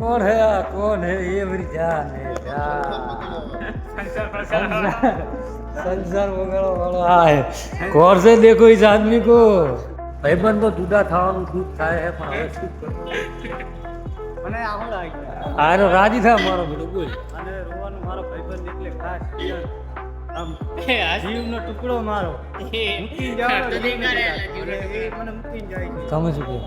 કોણ હે આ કોણ હે એ વરી જાન હે સંસાર વગાડો વાળો આ હે. કોણ છે દેખો ઇસ આદમી કો? ભાઈબંધ તો જુદા થવાનું દુઃખ થાય હે પણ હવે શું કરવું? મને આવડ આવી ગયા આનો રાજી થા મારો બધો બોલ. અને રોવાનું મારો ભાઈબંધ નીકળે ખાસ જીવનો ટુકડો મારો. મને મૂકી જાય સમજ શું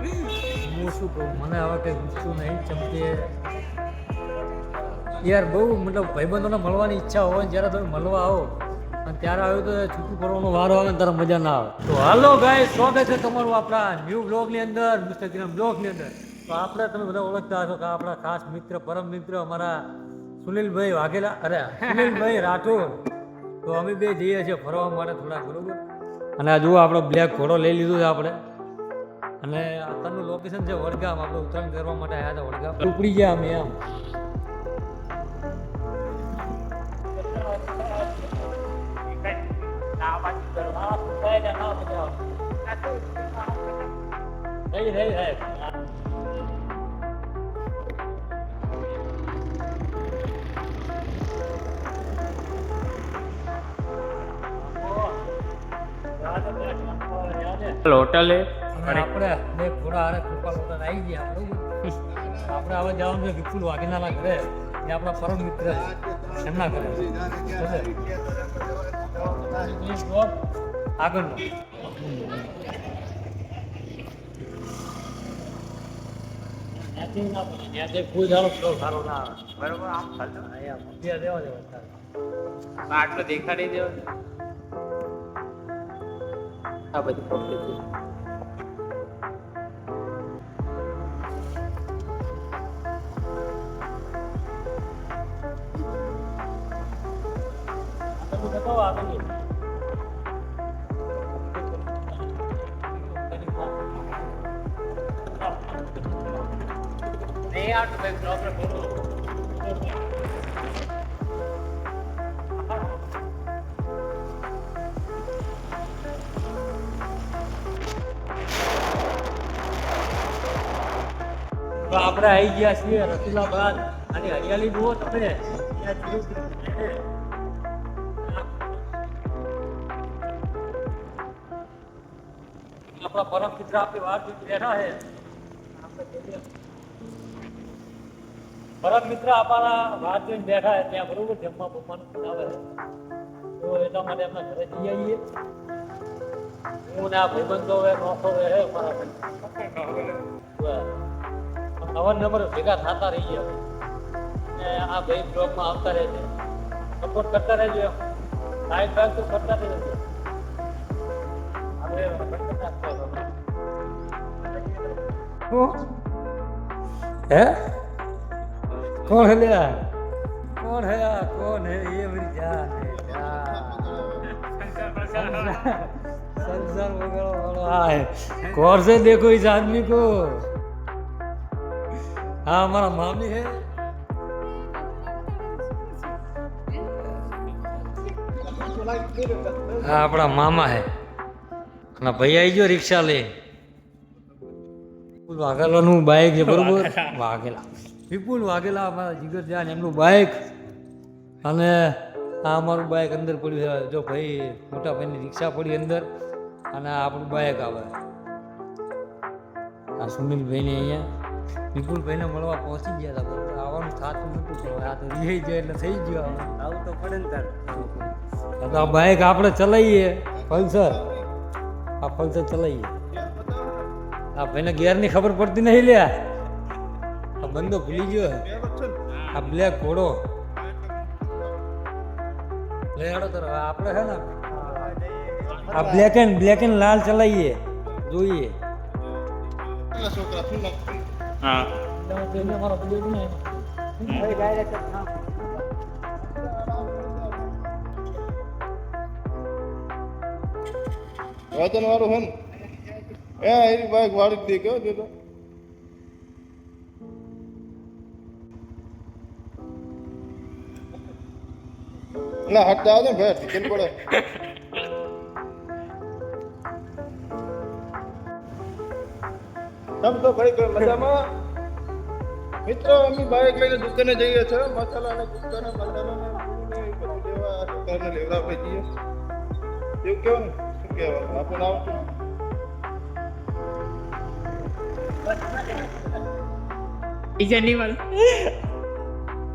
હું શું કહું? મને હવે કંઈ ગુસ્સું નહીં ચમકે યાર બહુ મતલબ ભાઈબંધોને મળવાની ઈચ્છા હોય ને જ્યારે તમે મળવા આવો, અને ત્યારે આવ્યો તો છૂટું કરવાનો વારો આવે ને ત્યારે મજા ના આવે. તો હાલો ગાય સ્વાગત છે તમારું આપણા ન્યૂ બ્લોગની અંદર મિસ્ટર ગ્રામ બ્લોગની અંદર. તો આપણે તમે બધા ઓળખતા હશો કે આપણા ખાસ મિત્ર, પરમ મિત્ર અમારા સુનિલભાઈ વાઘેલા, અરે, સુનિલભાઈ રાઠોડ. તો અમે બે જઈએ છીએ ફરવા માટે થોડા બરોબર? અને આ જુઓ, આપણો બ્લેક ઘોડો લઈ લીધો છે આપણે. અને અત્યારનું લોકેશન છે વડગામ આપણે ઉત્તરાયણ કરવા માટે આવ્યા હતા વડગામ. ઉપડી ગયા અમે એમ રહી રહી રહી હોટલે અને આપણે બે ઘોડા હારે કૃપા લોકો આવી ગયા, બરોબર? આપણે હવે જવાનું છે વિપુલ વાઘેલાના ઘરે, એ આપણા પરમ મિત્ર છે, એમના ઘરે? આગળનો આટલો દેખાડી દેવો આ બધું પકડી નહીં આટલું ભાઈ photo. તો આપણે આવી ગયા છીએ રસુલાબાદ અને હરિયાળી જુઓ તમે. આપણા પરમ મિત્ર આપણી જોઈને બેઠા છે આપણે. પરમ મિત્ર આપણા વાત જોઈને બેઠા છે, ત્યાં બરોબર જમવા બમવાનું બનાવે છે. તો એટલા માટે એમના ઘરે જઈ આવીએ. હું ને આ ભાઈબંધો હવે નોખો હવે હે મારા ભાઈ અવારનવાર ભેગા થતા રહીએ અને આ ભાઈ બ્લોગમાં આવતા રહે છે. સપોર્ટ કરતા રહેજો એમ. લાઈક બાઈક તો કરતા રહેજો. આપણે હે? कौन है लिया कौन है यार कौन है ये मेरी जान है जान संसार वगैरह वाला है गौर से देखो इस आदमी को हाँ हमारा मामी है હા આપણા મામા હે અને ભાઈ આવી ગયો રિક્ષા લઈ વિપુલ વાઘેલાનું બાઇક છે બરોબર વાઘેલા વિપુલ વાઘેલા અમારા જીગર જાન એમનું બાઇક અને આ અમારું બાઇક અંદર પડ્યું છે. જો ભાઈ મોટા ભાઈની રિક્ષા પડી અંદર અને આપણું બાઇક આવે. આ સુનિલભાઈને અહીંયા. વિપુલભાઈને મળવા પહોંચી ગયા હતા. આવવાનું થતું નહોતું તો આ તો રહી જાય એટલે થઈ ગયો આવું તો પડે ને તો આ બાઇક આપણે ચલાવીએ. પલ્સર. આ પલ્સર ચલાવીએ. આ ભાઈને ગેરની ખબર પડતી નહીં લ્યા. બંદો ભૂલી ગયો હે. આ બ્લેક ઘોડો. લેડો તો આપણે છે ને આ બ્લેક એન્ડ બ્લેક એન્ડ લાલ ચલાવીએ જોઈએ. હા. મારો બ્લેક ને? ડાયરેક્ટ વચન વાળું હે ને એ એની બાઈક વાળી દે કેવો ના હટતા આવે ને ભાઈ પડે? તમ તો ભાઈ કોઈ મજામાં. મિત્રો, અમે બાઈક લઈને દુકાને જઈએ છીએ. મસાલા ને ગુટકા ને મસાલા ને બધું લેવા દુકાને લેવડાવવા જઈએ. એવું કેવું ને? શું કહેવાનું? આપણને આવતું બીજા નહીં મળે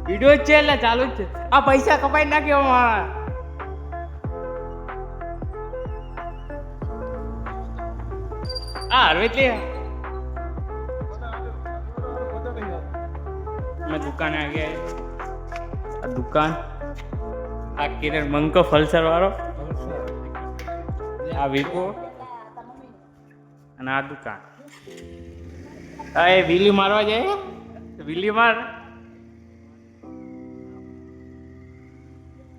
વિડિયો છે એટલે ચાલુ જ છે. આ પૈસા કપાઈ નાખ્યો મારા. આ હરવેતલી મેં દુકાને આવી. ગયા આ દુકાન? આ કિરણ મંકો ફલસર વાળો. આ વિપો અને આ દુકાન. એ વીલી મારવા જાય વીલી માર.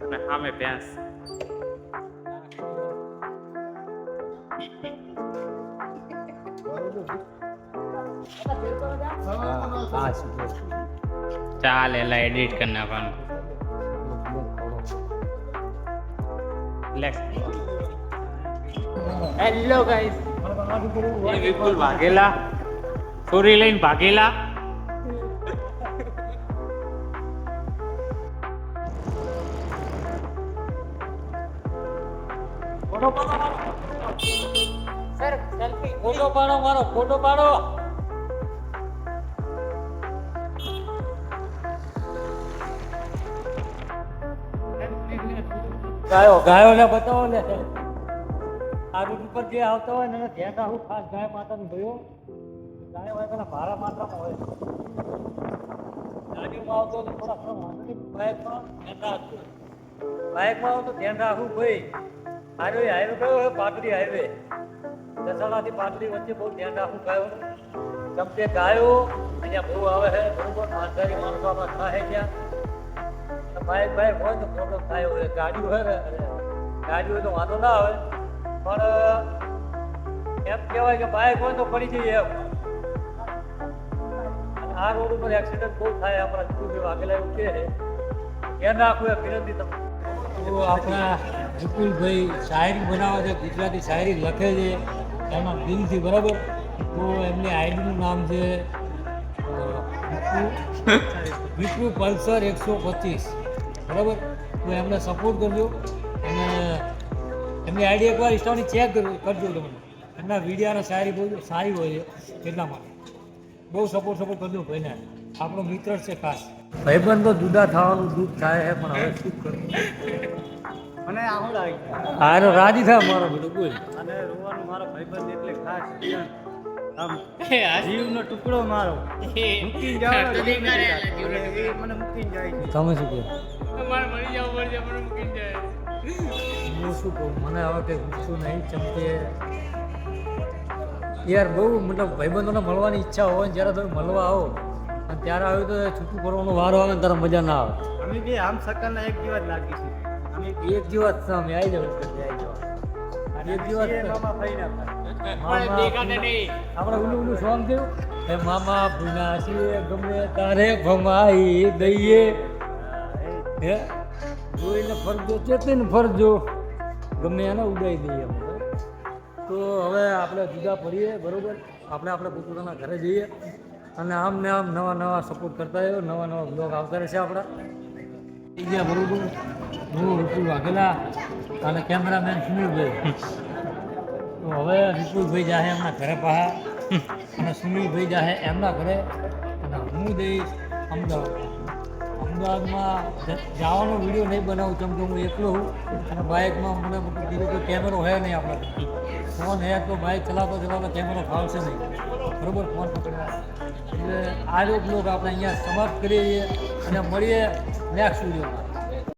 અને સામે ભેંસ. ચાલ એલા એડિટ કરી નાખવાનું. હેલો ગાઈસ વિપુલ ભાગેલા. ચોરી લઈને ભાગેલા. ફોટો પાડો, મારો ફોટો પાડો. ગાયો ગાયો ને બતાવો ને. આ રૂટ ઉપર જે આવતા હોય ને ધ્યાન રાખવું ખાસ ગાય માતાનું ભયો. ગાય હોય પેલા ભારા માત્રામાં હોય. ગાડીમાં આવતો તો થોડા નહીં બાઇકમાં ધ્યાન રાખવું બાઇકમાં આવો તો ધ્યાન રાખવું ભાઈ. હાઈવે હાઈવે કયો? હોય પાટડી હાઈવે. દસાડાથી પાટલી વચ્ચે બહુ ધ્યાન રાખવું ગાયો કેમ કે ગાયો, અહીંયા બહુ આવે છે બરોબર માલધારી માણસો આમાં થાય ત્યાં ભાઈ ભાઈ, હોય તો પ્રોબ્લેમ થાય હોય ગાડી હોય ને ગાડી હોય તો વાંધો ના આવે. પણ એમ કહેવાય કે બાઇક હોય તો પડી જઈએ એમ. આ રોડ ઉપર એક્સિડન્ટ બહુ થાય, આપણા જીતુભાઈ વાઘેલા એવું કે ધ્યાન રાખવું એ વિનંતી તમને. આપણા વિપુલભાઈ શાયરી બનાવે છે, ગુજરાતી શાયરી લખે છે. એમાં દિલથી બરાબર. તો એમની આઈડીનું નામ છે વિપુ પલ્સર એકસો પચીસ. બરાબર? તો એમને સપોર્ટ કરજો. અને એમની આઈડી એકવાર ઇન્સ્ટાની ચેક કરજો તમે. એમના વિડીયાનો સારી બહુ, સારી હોય છે એટલા માટે બહુ સપોર્ટ સપોર્ટ કરજો ભાઈને. આપણો મિત્ર છે ખાસ. ભાઈબંધ તો જુદા થવાનું દુઃખ થાય પણ હવે શું કરવું મને આહું લાગી ગયું. હા રાજી થાય મારો બેટો બોલ. અને રોવાનું મારો ભાઈબંધ એટલે ખાસ. આમ જીવનો ટુકડો મારો. મૂકીને જાવ મને મૂકીને જાય તમે શું કહો? તમારે મરી જવું પડશે મને મૂકીને જાય. હું શું કહું? મને હવે કંઈ ગુસ્સો નહીં ચમકે યાર બહુ મતલબ ભાઈબંધોને મળવાની ઈચ્છા હોય ને જ્યારે તમે મળવા આવો અને ત્યારે આવ્યું તો છૂટું કરવાનો વારો આવે ને ત્યારે મજા ના આવે. અમે બે આમ સકલના એક દિવસ લાગી છે. અમે એક દિવસ તમે આવી જાવ આવી જાવ અને એક દિવસ આપણે ઉલું ઉલું સોંગ થયું હે મામા ભૂના છીએ ગમે તારે ભમાઈ દઈએ. હે? જોઈને ફરજો ચેતીને ફરજો. ગમે એને ઉડાઈ દઈએ અમે તો હવે આપણે જુદા પડીએ બરોબર? આપણે આપણે પોતાના ઘરે જઈએ. અને આમ ને આમ નવા નવા સપોર્ટ કરતા રહ્યો નવા નવા બ્લોગ આવતા રહેશે આપણા. થઈ ગયા બરોબર? હું વિપુલ વાઘેલા અને કેમેરામેન સુનિલભાઈ તો હવે વિપુલભાઈ જાહે એમના ઘરે પાહા, અને સુનિલભાઈ જાહે એમના ઘરે. અને હું જઈશ અમદાવાદ. અમદાવાદમાં જવાનો વીડિયો નહીં બનાવું, કેમ કે હું એકલો હું, અને બાઇકમાં મને કીધું કે કેમેરો હે નહીં આપણે ફોન હે તો બાઇક ચલાવતો ચલાવતો કેમેરો ફાવશે નહીં. બરોબર? ફોન પકડવા એટલે આ જ આપણે અહીંયા સમાપ્ત કરીએ અને મળીએ નેક્સ્ટ વિડીયોમાં.